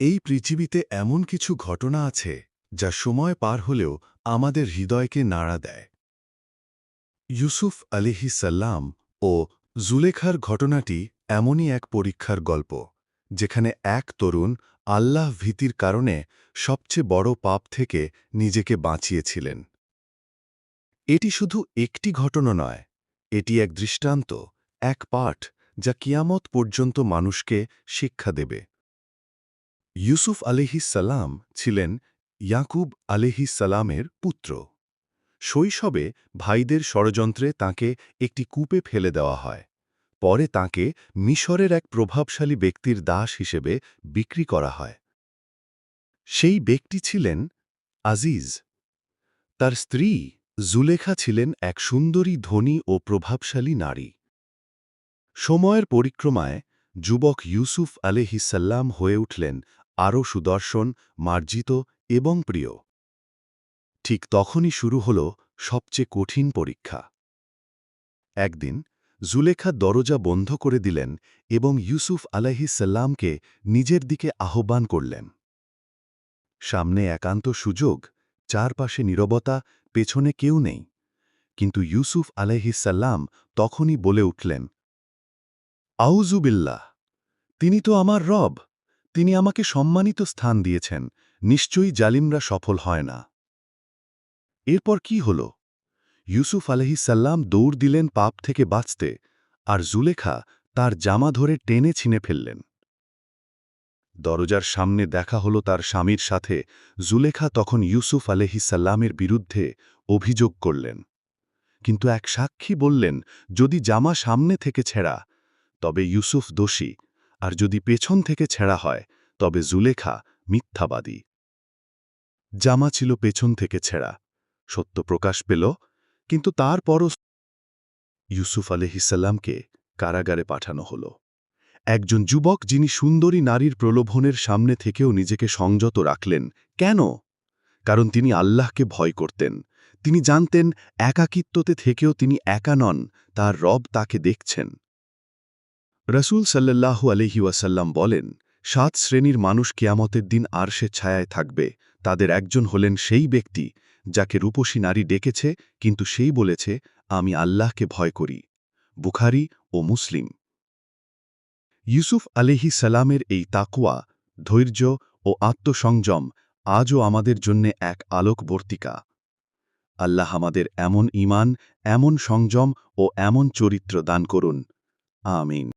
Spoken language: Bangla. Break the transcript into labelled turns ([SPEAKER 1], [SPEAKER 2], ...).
[SPEAKER 1] এই পৃথিবীতে এমন কিছু ঘটনা আছে, যা সময় পার হলেও আমাদের হৃদয়কে নাড়া দেয়। ইউসুফ আলিহি সাল্লাম ও জুলেখার ঘটনাটি এমনই এক পরীক্ষার গল্প, যেখানে এক তরুণ আল্লাহ ভীতির কারণে সবচেয়ে বড় পাপ থেকে নিজেকে বাঁচিয়েছিলেন। এটি শুধু একটি ঘটনা নয়, এটি এক দৃষ্টান্ত, এক পাঠ, যা কিয়ামত পর্যন্ত মানুষকে শিক্ষা দেবে। ইউসুফ সালাম ছিলেন ইয়াকুব সালামের পুত্র। শৈশবে ভাইদের ষড়যন্ত্রে তাকে একটি কূপে ফেলে দেওয়া হয়। পরে তাকে মিশরের এক প্রভাবশালী ব্যক্তির দাস হিসেবে বিক্রি করা হয়। সেই ব্যক্তি ছিলেন আজিজ। তার স্ত্রী জুলেখা ছিলেন এক সুন্দরী, ধনী ও প্রভাবশালী নারী। সময়ের পরিক্রমায় যুবক ইউসুফ আলেহিসাল্লাম হয়ে উঠলেন আরও সুদর্শন, মার্জিত এবং প্রিয়। ঠিক তখনই শুরু হল সবচেয়ে কঠিন পরীক্ষা। একদিন জুলেখা দরজা বন্ধ করে দিলেন এবং ইউসুফ আলাহিসাল্লামকে নিজের দিকে আহ্বান করলেন। সামনে একান্ত সুযোগ, চারপাশে নীরবতা, পেছনে কেউ নেই। কিন্তু ইউসুফ আলাইহিসাল্লাম তখনই বলে উঠলেন আউজুবিল্লাহ তিনি তো আমার রব। তিনি আমাকে সম্মানিত স্থান দিয়েছেন, নিশ্চয়ই জালিমরা সফল হয় না। এরপর কি হল? ইউসুফ আলহিসাল্লাম দৌড় দিলেন পাপ থেকে বাঁচতে, আর জুলেখা তার জামা ধরে টেনে ছিনে ফেললেন। দরজার সামনে দেখা হলো তার স্বামীর সাথে, জুলেখা তখন ইউসুফ আলহিসাল্লামের বিরুদ্ধে অভিযোগ করলেন। কিন্তু এক সাক্ষী বললেন, যদি জামা সামনে থেকে ছেঁড়া, তবে ইউসুফ দোষী আর যদি পেছন থেকে ছেঁড়া হয়, তবে জুলেখা মিথ্যাবাদী। জামা ছিল পেছন থেকে ছেঁড়া। সত্য প্রকাশ পেল, কিন্তু তারপরও ইউসুফ আলহিসাল্লামকে কারাগারে পাঠানো হল। একজন যুবক যিনি সুন্দরী নারীর প্রলোভনের সামনে থেকেও নিজেকে সংযত রাখলেন, কেন? কারণ তিনি আল্লাহকে ভয় করতেন। তিনি জানতেন, একাকিত্বতে থেকেও তিনি একা নন, তার রব তাকে দেখছেন। রসুল সাল্লাল্লাহু আলহি ওয়াসাল্লাম বলেন, সাত শ্রেণির মানুষ কেয়ামতের দিন আর সে ছায়ায় থাকবে। তাদের একজন হলেন সেই ব্যক্তি যাকে রূপসী নারী ডেকেছে, কিন্তু সেই বলেছে, আমি আল্লাহকে ভয় করি। বুখারি ও মুসলিম। ইউসুফ আলিহি সালামের এই তাকুয়া ধৈর্য ও আত্মসংযম আজও আমাদের জন্যে এক আলোকবর্তিকা। আল্লাহ আমাদের এমন ইমান এমন সংযম ও এমন চরিত্র দান করুন। আমিন।